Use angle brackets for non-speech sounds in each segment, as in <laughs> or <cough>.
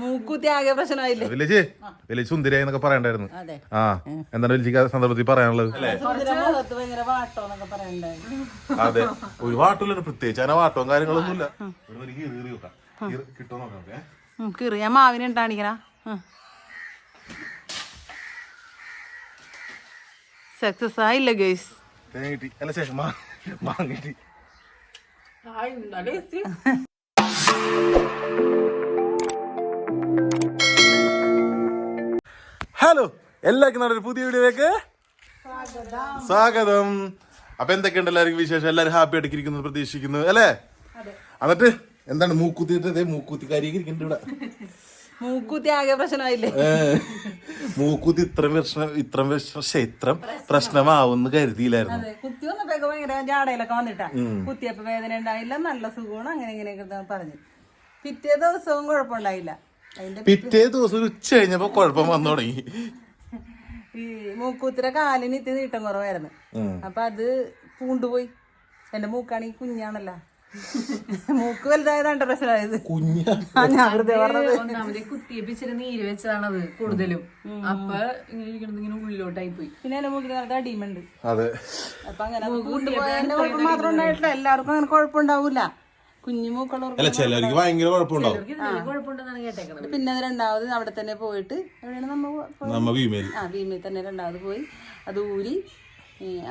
മൂക്കുത്തി ആകെ പ്രശ്നമായില്ലേ? Village village സുന്ദരിയായി എന്നൊക്കെ പറയണ്ടായിരുന്നു. അതെ. ആ എന്താണ് വില്ലേജ് സന്ദർഭത്തിൽ പറയാനുള്ളത്? അതെ. ഒരു വാട്ടില്ല പ്രത്യേകിച്ച്. അങ്ങനെ വാട്ടവും കാര്യങ്ങളൊന്നും ഇല്ല കിട്ടോ നോക്കാം? കിറിയ മാവിനെ ഉണ്ടാണിക്കണ സക്സസ് ആയില്ല ഗേസ് കിട്ടി. അല്ല ശേഷം മാങ്ങ കിട്ടി. ഹലോ എല്ലാവർക്കും നമ്മുടെ പുതിയ വീഡിയോയിലേക്ക് സ്വാഗതം. അപ്പൊ എന്തൊക്കെയുണ്ട് എല്ലാവർക്കും വിശേഷം? എല്ലാവരും ഹാപ്പി ആയിട്ട് ഇരിക്കുന്നു പ്രതീക്ഷിക്കുന്നു അല്ലേ? എന്നിട്ട് എന്താണ് മൂക്കുത്തി മൂക്കുത്തിക്കാരി ഇരിക്കുന്നുണ്ട് ഇവിടെ. മൂക്കുത്തി ആകെ പ്രശ്നമായില്ലേ? മൂക്കുത്തി ഇത്ര പ്രശ്നം ഇത്ര പക്ഷെ ഇത്ര പ്രശ്നമാവുമെന്ന് കരുതിയില്ലായിരുന്നു. കുത്തി വന്നപ്പോ ഭയങ്കര ജാടയിലൊക്കെ വന്നിട്ടാ. കുത്തിയപ്പോ വേദന ഉണ്ടായില്ല നല്ല സുഖമാണ് അങ്ങനെ ഇങ്ങനെയൊക്കെ പറഞ്ഞു. പിറ്റേ ദിവസവും കുഴപ്പമുണ്ടായില്ല. പിറ്റേ ദിവസം. ഒരു ഉച്ച കഴിഞ്ഞപ്പോ കുഴപ്പം വന്നു തുടങ്ങി. ഈ മൂക്കൂത്തിരെ കാലിന് ഇത്തിരി നീട്ടം കുറവായിരുന്നു. അപ്പൊ അത് പൂണ്ടുപോയി. എന്റെ മൂക്കാണെങ്കിൽ കുഞ്ഞാണല്ലോ. മൂക്ക് വലുതായതാണ് പ്രശ്നമായത്? ഞാൻ വെറുതെ പറഞ്ഞത്. ഒന്നാമത് കുത്തിയപ്പ് ഇച്ചിരി നീര് വെച്ചതാണത് കൂടുതലും. അപ്പൊ ഇങ്ങനെ ഇരിക്കണത് ഇങ്ങനെ ഉള്ളിലോട്ടായി പോയി. പിന്നെ എന്റെ മൂക്കിന് നല്ല അടിയുമുണ്ട് അതെ. അപ്പൊ അങ്ങനെ മാത്രം ഉണ്ടായിട്ടില്ല. എല്ലാവർക്കും അങ്ങനെ കുഴപ്പമുണ്ടാവൂല അല്ല ചിലർക്ക് ഭയങ്കര കുഴപ്പമുണ്ടാവും. പിന്നെ അത് രണ്ടാമത് അവിടെ തന്നെ പോയിട്ട് എവിടെയാണ് നമ്മ നമ്മ ആ ഭീമയിൽ തന്നെ രണ്ടാമത് പോയി. അത് ഊരി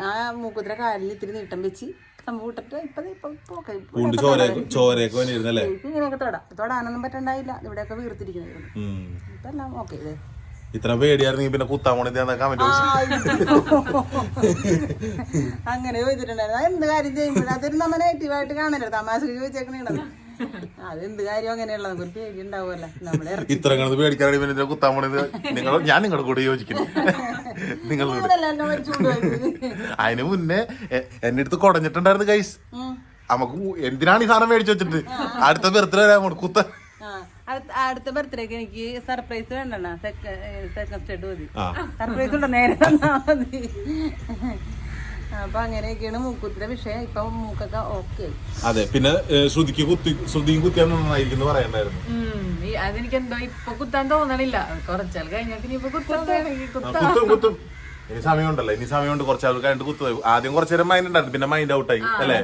ആ മൂക്കുത്ര കാലിൽ ഇത്തിരി നീട്ടം വെച്ച് സംഭവം ഇട്ടിട്ട് ഇപ്പൊ ദേ ഇപ്പൊ ഇപ്പൊ ഒക്കെ ഇപ്പൊ പൂണ്ട് ചോര ചോരയൊക്കെ വന്നിരുന്നല്ലേ? ഇപ്പൊ ഇങ്ങനെയൊക്കെ തൊടാം. തൊടാനൊന്നും പറ്റണ്ടായില്ല. ഇവിടെയൊക്കെ വീർത്തിരിക്കുന്നത്. ഇപ്പൊ എല്ലാം ഓക്കെ ഇത്. ഇത്ര പേടിയായിരുന്നെങ്കിൽ പിന്നെ കുത്താൻ പോണെന്ന് കമന്റ് അങ്ങനെ ചോദിച്ചിട്ടുണ്ടായിരുന്നു. എന്ത് കാര്യം ചെയ്യുമ്പോഴും? അതൊരു നമ്മൾ നെഗറ്റീവായിട്ട് കാണരുത്. തമാശക്ക് ചോദിച്ചേക്കണേണ്ടത്. അത് എന്ത് കാര്യം അങ്ങനെയുള്ളത്? ഒരു പേടി ഉണ്ടാവുമല്ലോ. നമ്മളെ ഇത്ര കണത് പേടിക്കാനാണ് പിന്നെ കുത്താൻ പോണത്. നിങ്ങൾ ഞാൻ നിങ്ങളുടെ കൂടെ യോജിക്കുന്നു. പോയത് അതിന് മുന്നേ എന്റെ അടുത്ത് കുടഞ്ഞിട്ടുണ്ടായിരുന്നു കൈസ് നമുക്ക് എന്തിനാണ് ഈ സാധനം മേടിച്ചു വെച്ചിട്ട്? അടുത്ത ബർത്ത്ഡേ വരാൻ പോണു കുത്ത ആ, അടുത്ത- ബർത്ത്ഡേക്ക് എനിക്ക് സർപ്രൈസ് വേണ്ടണ്ണ. സെക്കൻഡ് സ്റ്റേഡ് മതി. ആ. സർപ്രൈസ് ഉണ്ടോ? നേരെ തന്നാ മതി. അപ്പൊ അങ്ങനെയൊക്കെയാണ് മൂക്കുത്തിന്റെ വിഷയം. ഇപ്പൊ മൂക്കൊക്കെ ഓക്കെ അതെ പിന്നെ ശ്രുതിക്ക് കുത്തി ശ്രുതിയും കുത്തിയാൽ നന്നായിരിക്കും എന്ന് പറയണ്ടായിരുന്നു. അതെനിക്ക് എന്തോ ഇപ്പൊ കുത്താൻ തോന്നണില്ല. കുറച്ചാൽ കഴിഞ്ഞിട്ട് പിന്നെ കുത്താൻ ആ, കുത്തും കുത്തും. ഇനി സമയമുണ്ടല്ലോ. ഇനി സമയമുണ്ട്. കുറച്ച് ആൾക്കാരുണ്ട് കുത്തു ആദ്യം കുറച്ചു നേരം മൈൻഡ് ഉണ്ടായിരുന്നു. പിന്നെ മൈൻഡ് ഔട്ട് ആയി. അല്ലേ?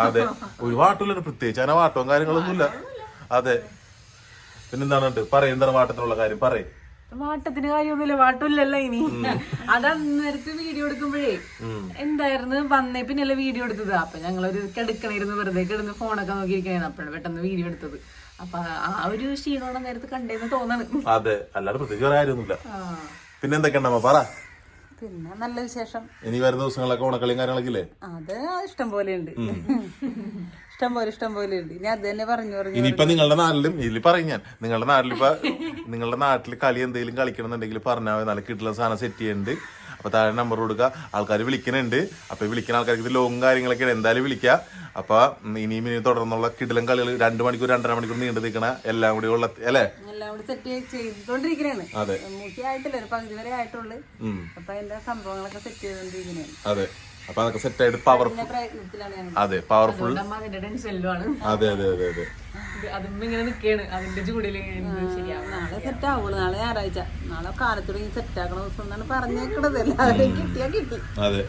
അതെ. ഒരു വാട്ടില്ല പ്രത്യേകിച്ച് അങ്ങനെ വാട്ടവും കാര്യങ്ങളൊന്നുമില്ല. അതെ. പിന്നെന്താണ് പറയും. എന്താണ് വാട്ടത്തിനുള്ള കാര്യം? പറയും. വാട്ടത്തിന് കാര്യമൊന്നുമില്ല വാട്ടില്ലല്ലോ ഇനി. അത് അന്നേരത്ത് വീഡിയോ എടുക്കുമ്പോഴേ എന്തായിരുന്നു? വന്നേ പിന്നല്ലേ വീഡിയോ എടുത്തത്. അപ്പൊ ഞങ്ങളൊരു കിടക്കണിരുന്ന് വെറുതെ കിടന്ന് ഫോണൊക്കെ നോക്കിയിരിക്കണായിരുന്നു. അപ്പോഴാണ് പെട്ടെന്ന് വീഡിയോ എടുത്തത്. അപ്പൊ ആ ഒരു ക്ഷീണമാണ് നേരത്തെ കണ്ടേന്ന് തോന്നണ്. അതെ അല്ലാതെ പ്രത്യേകിച്ച് പറയാനൊന്നുമില്ല. പിന്നെ എന്തൊക്കെയുണ്ടമ്മ പറ. പിന്നെ നല്ല വിശേഷം. ഇനി വരുന്ന ദിവസങ്ങളൊക്കെ ഓണക്കളിയും കാര്യങ്ങളൊക്കെ ഇല്ലേ അത് ഇഷ്ടം പോലെ ഉണ്ട് ഇഷ്ടം പോലെ ഇഷ്ടം പോലെ ഉണ്ട് ഇനി അത് തന്നെ പറഞ്ഞു പറഞ്ഞു ഇനിയിപ്പൊ നിങ്ങളുടെ നാട്ടിലും ഇതിൽ പറയും ഞാൻ നിങ്ങളുടെ നാട്ടിൽ ഇപ്പൊ നിങ്ങളുടെ നാട്ടിൽ കളി എന്തെങ്കിലും കളിക്കണമെന്നുണ്ടെങ്കിൽ പറഞ്ഞാൽ. നല്ല കിട്ടുന്ന സാധനം സെറ്റ് ചെയ്യുന്നുണ്ട്. അപ്പൊ താഴെ നമ്പർ കൊടുക്കുക. ആൾക്കാർ വിളിക്കുന്നുണ്ട്. അപ്പൊ ഈ വിളിക്കുന്ന ആൾക്കാർക്ക് ഇത് ലോങ്ങും കാര്യങ്ങളൊക്കെയാണ്. എന്തായാലും വിളിക്കുക. അപ്പൊ ഇനിയും ഇനി തുടർന്നുള്ള കിടിലം കളികൾ രണ്ട് മണിക്കൂർ രണ്ടര മണിക്കൂർ നീണ്ടു നിൽക്കണ എല്ലാം കൂടി ഉള്ള അല്ലേ? കൂടി സെറ്റ് ചെയ്തോണ്ടിരിക്കണേന്ന് അതെ. മൂക്കി ആയിട്ടില്ല ഒരു പകുതി വരെ ആയിട്ടുള്ളു. അപ്പൊ അതിന്റെ സംഭവങ്ങളൊക്കെ സെറ്റ് ചെയ്തോണ്ടിരിക്കണേന്ന് അതെ. അപ്പൊ അതൊക്കെ സെറ്റ് ആയിട്ട് പവർഫുൾ അതെ പവർഫുൾ അതെ അതെ അതെ അതെ. അതും ഇങ്ങനെ നിക്കാണ്. അതിന്റെ ചൂടിൽ എന്ത് ശരിയാവും നാളെ സെറ്റ് ആവുള്ളൂ. നാളെ ഞായറാഴ്ച. നാളെ കാലത്തോടെ സെറ്റ് ആക്കണ ദിവസം എന്നാണ് പറഞ്ഞേക്കണത് കിട്ടിയാ കിട്ടി. അതെ.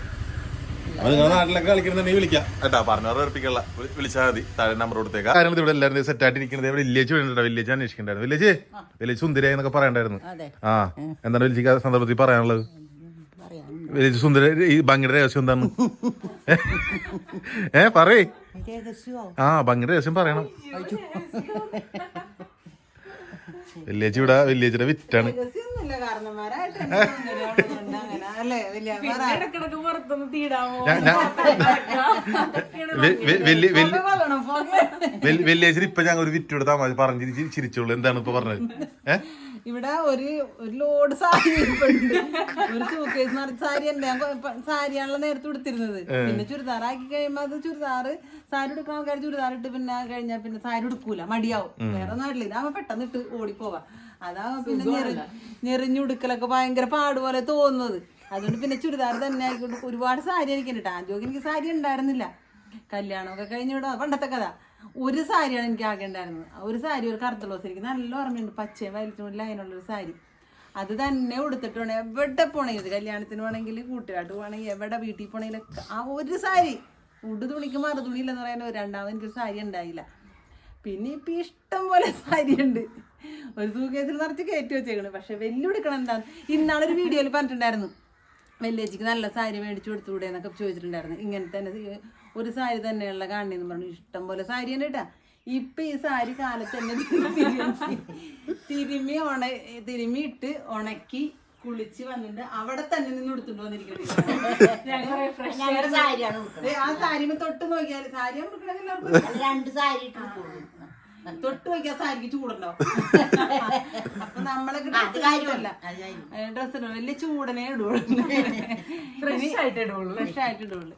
നിങ്ങളുടെ നാട്ടിലൊക്കെ കളിക്കണമെന്നുണ്ടെങ്കിൽ വിളിക്കാം. കേട്ടാ പറഞ്ഞവർ ഉറപ്പിക്കല്ല വിളിച്ചാൽ മതി. താഴെ നമ്പർ കൊടുത്തേക്കാം. കാരണം ഇവിടെ എല്ലാവരും സെറ്റ് ആയിട്ട് ഇരിക്കുന്നത് ഇവിടെ വില്ലേജ് വേണ്ടിട്ടോ വില്ലേജ് അന്വേഷിക്കണ്ടായിരുന്നു. വില്ലേജ്? വില്ലേജ് സുന്ദരിയായി എന്നൊക്കെ പറയണ്ടായിരുന്നു. അതെ. ആ എന്താണ് വില്ലേജ് സന്ദർഭത്തിൽ പറയാനുള്ളത്? പറയാം വില്ലേജ് സുന്ദര ഈ ഭംഗിയുടെ രഹസ്യം എന്താണ്? ഏ പറയേ. ആ ഭംഗിയുടെ രഹസ്യം പറയണം. വില്ലേജ് ഇവിടെ വില്ലേജിന്റെ വിറ്റാണ്. കാരണന്മാരായിട്ട് വെള്ളിയാഴ്ച ഇപ്പൊ ഞങ്ങൾ ഒരു വിറ്റോട് താമസ പറഞ്ഞു ചിരി- ചിരിച്ചോളൂ. എന്താണ് ഇപ്പൊ പറഞ്ഞത്? ഇവിടെ ഒരു ഒരു ലോഡ് സാരി ഒരു സൂക്കേസ് നിറച്ച് സാരി അല്ല. ഞാൻ സാരിയാണല്ലോ നേരത്തെ ഉടുത്തിരുന്നത്. പിന്നെ ചുരിദാർ ആക്കി കഴിയുമ്പോ അത് ചുരിദാറ് സാരി എടുക്കാൻ ആൾക്കാർ ചുരിദാർ ഇട്ട് പിന്നെ കഴിഞ്ഞാൽ പിന്നെ സാരി എടുക്കൂല മടിയാവും. വേറെ നാട്ടിൽ ഇതാവുമ്പോ പെട്ടെന്ന് ഇട്ട് ഓടിപ്പോവാ. അതാ പിന്നെ ഞെറി ഞെറിഞ്ഞുടുക്കലൊക്കെ ഭയങ്കര പാടുപോലെ തോന്നുന്നത്. അതുകൊണ്ട് പിന്നെ ചുരിദാർ തന്നെ ആയിക്കൊണ്ട് ഒരുപാട് സാരി എനിക്ക് കേട്ടോ ആദ്യമൊക്കെ എനിക്ക് സാരി ഉണ്ടായിരുന്നില്ല. കല്യാണമൊക്കെ കഴിഞ്ഞ് വിടാം പണ്ടത്തെ കഥ. ഒരു സാരിയാണ് എനിക്ക് ആകെ ഉണ്ടായിരുന്നത്. ഒരു സാരി ഒരു കറുത്ത ബ്ലൗസ് എനിക്ക് നല്ല ഓർമ്മയുണ്ട്. പച്ചയും വയലറ്റും ലൈനുള്ള ഒരു സാരി. അത് തന്നെ ഉടുത്തിട്ട് വേണേ എവിടെ പോണെങ്കിൽ കല്യാണത്തിന് വേണമെങ്കിൽ കൂട്ടുകാട്ട് പോകണമെങ്കിൽ എവിടെ വീട്ടിൽ പോകണമെങ്കിലൊക്കെ ആ ഒരു സാരി. ഉടു തുണിക്ക് മറു തുണിയില്ലെന്ന് പറയാൻ രണ്ടാമത് എനിക്കൊരു സാരി ഉണ്ടായില്ല. പിന്നെ ഇപ്പം ഇഷ്ടം പോലെ സാരി ഉണ്ട് ഒരു സൂക്കേസിൽ നിറച്ച് കയറ്റി വെച്ചേക്കണ്. പക്ഷെ വെല്ലുവിളിക്കണം എന്താണ് ഇന്നാളൊരു വീഡിയോയിൽ പറഞ്ഞിട്ടുണ്ടായിരുന്നു. വെല്ലേച്ചിക്ക് നല്ല സാരി മേടിച്ചു കൊടുത്തുകൂടെ എന്നൊക്കെ ചോദിച്ചിട്ടുണ്ടായിരുന്നു. ഇങ്ങനെ തന്നെ ഒരു സാരി തന്നെയുള്ള കാണണമെന്ന് പറഞ്ഞു. ഇഷ്ടം പോലെ സാരി തന്നെ കേട്ടാ ഇപ്പൊ ഈ സാരി കാലത്ത് തന്നെ തിരുമ്മി തിരുമ്മി ഉണ തിരുമ്മി ഇട്ട് ഉണക്കി കുളിച്ച് വന്നിട്ട് അവിടെ തന്നെ നിന്ന് എടുത്തുകൊണ്ട് വന്നിരിക്കുന്നത് ആ സാരിമ തൊട്ട് നോക്കിയാൽ സാരി രണ്ട് സാരി ഇട്ടിട്ടുള്ളൂ തൊട്ട് വയ്ക്കാൻ സാരിക്ക് ചൂടുണ്ടോ അപ്പൊ നമ്മളെ അത് കാര്യമല്ല ഡ്രസ്സിന് വലിയ ചൂടനെ ഇടുള്ളൂ. ഫ്രഷ് ആയിട്ട് ഇടുള്ളൂ. ഫ്രഷ് ആയിട്ട് ഇടുള്ളൂ.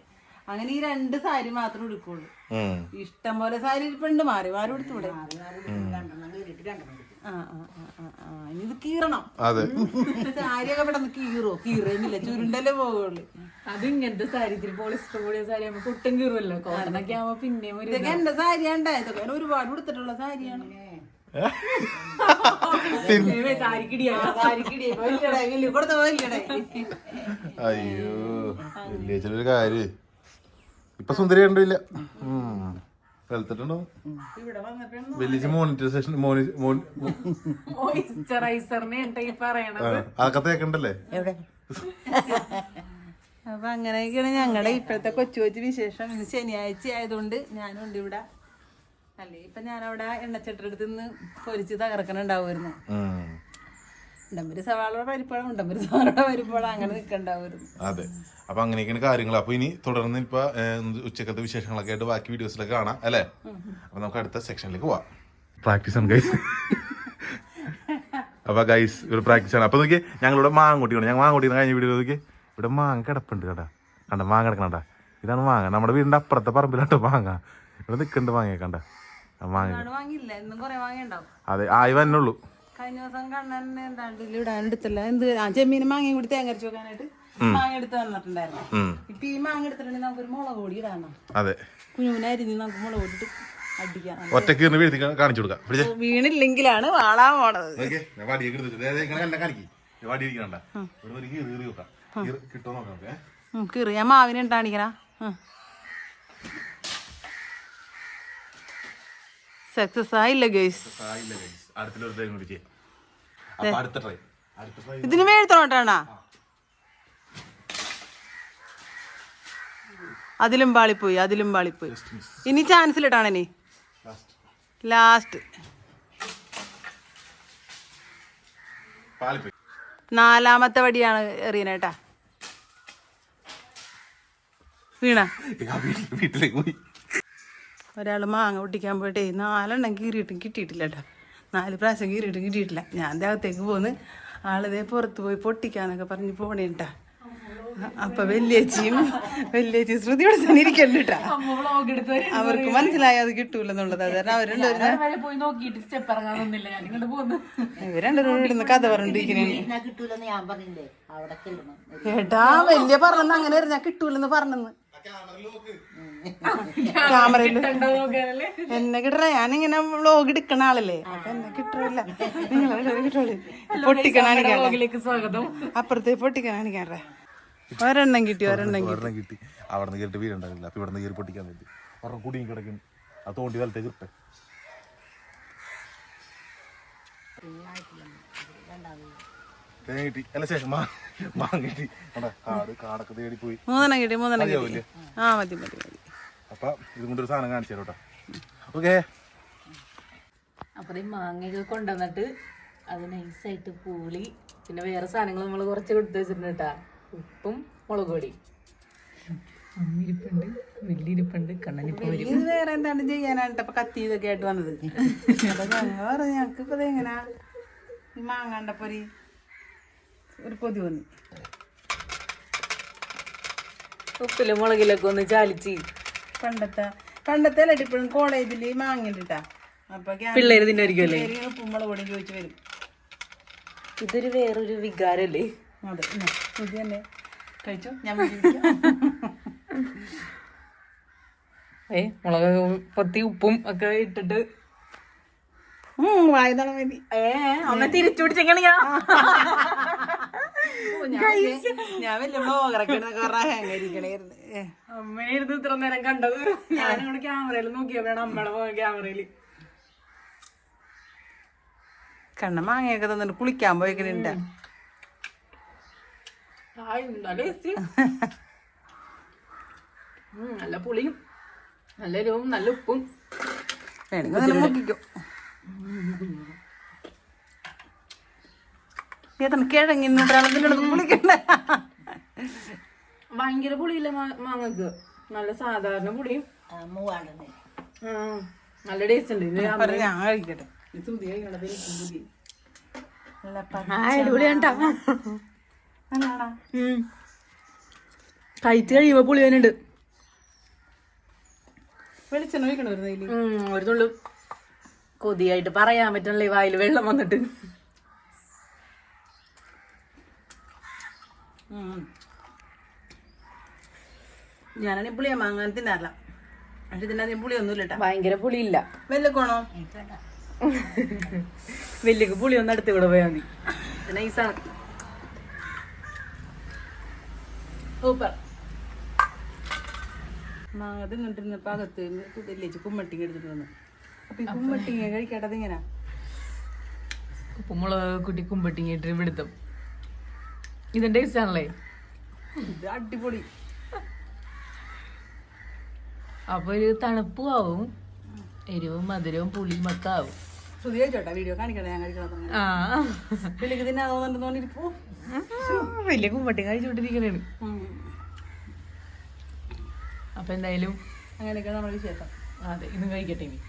അങ്ങനെ ഈ രണ്ട് സാരി മാത്രം എടുക്കുള്ളൂ. ഇഷ്ടം പോലെ സാരി ഇരിപ്പുണ്ട്. മാറി മാറി എടുത്തൂടെ ഇത് കീറണം. അതെ. സാരിയൊക്കെ പെട്ടെന്ന് കീറോ? കീറുന്നില്ല. ചുരുണ്ടല്ലേ പോകുള്ളൂ അത് ഇങ്ങനത്തെ സാരി ഇത്തിരി പോളിസ്റ്റർ കൂടിയ സാരി ആകുമ്പോ കുട്ടും കീറുമല്ലോ കോട്ടനൊക്കെ ആവുമ്പോ പിന്നെയും ഒരു ഇതൊക്കെ എന്റെ സാരിയാണ്ടാ. ഇതൊക്കെ ഞാൻ ഒരുപാട് കൊടുത്തിട്ടുള്ള സാരിയാണ്. <laughs> സാരിക്കിടിയാ. സാരിക്കിടി വലിയടേ വലിയ അയ്യോ വലിയ ചിലൊരു കാര്യം. ഇപ്പൊ സുന്ദരി കണ്ടില്ല. വന്നപ്പോഴും വലിയ മോണിറ്റൈസേഷൻ മോണി മോണി മോയിസ്ചറൈസറിനെ ഈ പറയണത്. അതൊക്കെ തേക്കണ്ടല്ലേ? അപ്പൊ അങ്ങനെയൊക്കെയാണ് ഞങ്ങളുടെ ഇപ്പോഴത്തെ കൊച്ചു കൊച്ചു വിശേഷം. ഇന്ന് ശനിയാഴ്ച ആയതുകൊണ്ട് ഞാനും ഉണ്ട് ഇവിടെ. അല്ലേ ഇപ്പൊ ഞാനവിടെ എണ്ണച്ചട്ടെടുത്ത് നിന്ന് പൊരിച്ച് തകർക്കണുണ്ടാവുമായിരുന്നു. ഉണ്ടമ്പര് സവാളയുടെ പരിപ്പോളം ഉണ്ടമ്പര് സവാളയുടെ പരിപ്പോളം അങ്ങനെ നിൽക്കണ്ടാവുമായിരുന്നു അതെ. അപ്പൊ അങ്ങനെയൊക്കെയാണ് കാര്യങ്ങൾ അപ്പൊ ഇനി തുടർന്ന് ഇപ്പൊ ഉച്ചക്കത്തെ വിശേഷങ്ങളൊക്കെ ആയിട്ട് ബാക്കി വീഡിയോസിലൊക്കെ കാണാം അല്ലേ? അപ്പൊ നമുക്ക് അടുത്ത സെക്ഷനിലേക്ക് പോവാം. പ്രാക്ടീസ് ആണ് ഗൈസ് അപ്പൊ ഗൈസ് ഇവിടെ പ്രാക്ടീസ് ആണ്. അപ്പൊ നോക്കി ഞങ്ങളിവിടെ മാങ്ങോട്ടി കൊണ്ട് ഞങ്ങൾ മാങ്ങോട്ടി കഴിഞ്ഞ വീഡിയോ നോക്കി ഇവിടെ മാങ്ങ കിടപ്പുണ്ട് കേട്ടാ കണ്ട മാങ്ങ കിടക്കണണ്ട ഇതാണ് മാങ്ങ. നമ്മുടെ വീടിന്റെ അപ്പുറത്തെ പറമ്പിലാട്ടോ മാങ്ങ. ഇവിടെ നിൽക്കുന്നുണ്ട് മാങ്ങ കണ്ട. മാങ്ങ അതെ ആയി വന്നുള്ളൂ കഴിഞ്ഞ ദിവസം കണ്ണനെ എന്താണ്ട് ഇടാൻ എടുത്തില്ല എന്ത്? ആ ചെമ്മീനും മാങ്ങയും കൂടി തേങ്ങ അരച്ചു വെക്കാനായിട്ട് മാങ്ങ എടുത്ത് വന്നിട്ടുണ്ടായിരുന്നു ഉം. ഇപ്പൊ ഈ മാങ്ങ എടുത്തിട്ടുണ്ടെങ്കിൽ നമുക്കൊരു മുളക് പൊടി ഇടാനോ. അതെ. കുഞ്ഞുവിനരിഞ്ഞ് നമുക്ക് മുളക് പൊടിട്ട് അടിക്കാം. ഒറ്റയ്ക്ക് ഇരുന്ന് വീഴ്ത്തി കാണിച്ചു കൊടുക്കാം. പിടിച്ചേ. വീണില്ലെങ്കിലാണ് വാളാൻ പോണത്? കീറിയ മാവിനെ ഉണ്ടാണിക്കണ സക്സസ് ആയില്ല ഗേസ് ആയില്ല guys. അടുത്തുള്ളൊരു. അപ്പൊ അടുത്ത ട്രൈ. അടുത്ത ട്രൈ ഇതിന് അതിലും പാളിപ്പോയി അതിലും പാളിപ്പോയി. ഇനി ചാൻസ് ചാൻസിലിട്ടാണ് ഇനി. ലാസ്റ്റ്. നാലാമത്തെ വടിയാണ് എറിയനേട്ടാ വീണ? വീട്ടിലേക്ക് പോയി. ഒരാൾ മാങ്ങ പൊട്ടിക്കാൻ പോയിട്ടേ നാലെണ്ണം കീറിയിട്ടും കിട്ടിയിട്ടില്ല കേട്ടോ. നാല് പ്രാവശ്യം കീറിയിട്ടും കിട്ടിയിട്ടില്ല. ഞാൻ ദേഹത്തേക്ക് പോന്ന് ആളിതേ പുറത്ത് പോയി പൊട്ടിക്കാന്നൊക്കെ പറഞ്ഞ് പോണേട്ടാ അപ്പൊ വല്യേച്ചിയും വല്യേച്ചി ശ്രുതി ഇവിടെ തന്നെ എടുത്ത് അവർക്ക് മനസ്സിലായി അത് കിട്ടൂലെന്നുള്ളത്. അത് കാരണം അവരുണ്ട് വരെ പോയി നോക്കിയിട്ട് സ്റ്റെപ്പ് ഇറങ്ങാൻ ഞാൻ ഇങ്ങോട്ട് പോന്നു. ഇവരണ്ടും ഇടുന്ന കഥ ചെല്ലണം ഏട്ടാ വലിയ പറഞ്ഞെന്ന് അങ്ങനെ ഞാൻ കിട്ടൂലെന്ന് പറഞ്ഞെന്ന്. നോക്കാനല്ലേ? എന്നെ കിട്ടണ. ഞാനിങ്ങനെ വ്ലോഗ് എടുക്കണ ആളല്ലേ. അപ്പൊ എന്നെ കിട്ടില്ല കിട്ടുള്ളൂ പൊട്ടിക്കണാണിക്കാൻ വ്ളോഗിലേക്ക് സ്വാഗതം. അപ്പുറത്തെ ഒരെണ്ണം കിട്ടി ഒരെണ്ണം കിട്ടി. ഒരെണ്ണം കിട്ടി. അവിടെ നിന്ന് കയറിട്ട് വീടുണ്ടാവില്ല അപ്പൊ ഇവിടെ നിന്ന് കയറി പൊട്ടിക്കാൻ പറ്റി ഒരെണ്ണം കുടിയും കിടക്കും ആ തോണ്ടി വലത്തേക്ക് ഇട്ടെ കിട്ടി. അല്ല ശേഷം മാ മാങ്ങ കിട്ടി. കണ്ടാ, കാടൊക്കെ തേടി പോയി മൂന്നെണ്ണം കിട്ടി മൂന്നെണ്ണം കിട്ടി. ആ മതി മതി മതി. അപ്പൊ ഇതും കൊണ്ടൊരു സാധനം കാണിച്ചു തരാം കേട്ടോ ഓക്കേ അപ്പൊ ഈ മാങ്ങയൊക്കെ കൊണ്ടുവന്നിട്ട് അത് നൈസായിട്ട് പൂളി പിന്നെ വേറെ സാധനങ്ങൾ നമ്മൾ കുറച്ച് കൊടുത്തു വെച്ചിട്ടുണ്ട് കേട്ടാ. ഉപ്പും മുളക് പൊടി അമ്മിരിപ്പുണ്ട് വലിയിരിപ്പുണ്ട് കണ്ണനിപ്പോ വേറെ എന്താണ് ചെയ്യാനായിട്ട് അപ്പൊ കത്തി ഇതൊക്കെ ആയിട്ട് വന്നത്? അപ്പൊ ഞങ്ങൾ പറഞ്ഞു ഞങ്ങൾക്ക് ഇപ്പൊ എങ്ങനാ? ഈ മാങ്ങാണ്ടപ്പൊരി ഒരു കൊതി വന്നു. ഉപ്പിലും മുളകിലൊക്കെ ഒന്ന് ചാലിച്ച് പണ്ടത്തെ പണ്ടത്തെ അല്ല ഇപ്പോഴും കോളേജിൽ അപ്പൊ പിള്ളേര് തിന്നായിരിക്കുമല്ലേ പൊടി ചോദിച്ചു വരും. ഇതൊരു വേറൊരു വികാരല്ലേ? അതെ ഇത് തന്നെ. കഴിച്ചോ? ഞാൻ. <laughs> ഏ മുളക് പൊത്തി ഉപ്പും ഒക്കെ ഇട്ടിട്ട്. വായതാണ് മതി ഏ അമ്മ തിരിച്ചു പിടിച്ചെങ്ങനെ ഞാൻ വലിയ ബ്ലോഗറൊക്കെ കുറെ ഹാങ്ങരിക്കണായിരുന്നു അമ്മയായിരുന്നു ഇത്ര നേരം കണ്ടത് ഞാനിവിടെ ക്യാമറയിൽ നോക്കിയാ വേണം അമ്മയുടെ ക്യാമറയിൽ കണ്ണ മാങ്ങയൊക്കെ തന്നിട്ട് കുളിക്കാൻ പോയിക്കണുണ്ട്. നല്ല പുളിയും നല്ല എരിവും നല്ല ഉപ്പും. വേണമെങ്കിൽ നല്ല മുക്കിക്കും. ഏതാണ് കിഴങ്ങിന്നൂടാണെന്നുള്ളത് കുളിക്കണ്ട ഭയങ്കര പുളിയില്ല മാങ്ങക്ക്. നല്ല സാധാരണ ആ, നല്ല ടേസ്റ്റ് ഉണ്ട്. ഞാൻ കഴിക്കട്ടെ. കഴിച്ച് കഴിയുമ്പോ പുളി തന്നെ ഉണ്ട് വെളിച്ചെണ്ണ ഒഴിക്കണ ഒരു തുള്ളു. കൊതിയായിട്ട് പറയാൻ പറ്റണല്ലേ വായിൽ വെള്ളം വന്നിട്ട്. ഞാനാണെങ്കിൽ പുളിയാ മാങ്ങാൻ തിന്നാറില്ല. പക്ഷെ അധികം പുളിയൊന്നുമില്ല കേട്ടോ ഭയങ്കര പുളിയില്ല. വെല്ലക്കോണോ വലിയ പുളി ഒന്ന് അടുത്ത് കൂടെ പോയാ മതി. നൈസാണ്. സൂപ്പർ. മാങ്ങ തിന്നിട്ടിരുന്നപ്പോ അകത്ത് കുതിരിലേക്ക് കുമ്മട്ടിങ്ങ എടുത്തിട്ട് വന്നു. അപ്പൊ ഈ കുമ്മട്ടിങ് കഴിക്കാട്ടത് ഇങ്ങനെ ഉപ്പുമുളക് കുട്ടി കുമ്പട്ടിങ്ങിട്ട് പിടുത്തം ഇതിന്റെ ടേസ്റ്റ് ആണല്ലേ ഇത് അടിപൊളി. അപ്പൊ ഒരു തണുപ്പും ആവും. എരിവും മധുരവും പുളിയും ഒക്കെ ആവും. വീഡിയോ ഞാൻ കഴിക്കണം വലിയ കുമ്പട്ടി കഴിച്ചോണ്ടിരിക്കണേണ് അപ്പൊ എന്തായാലും അങ്ങനെയൊക്കെ നമ്മുടെ വിശേഷം. അതെ ഇന്നും കഴിക്കട്ടെ ഇനി.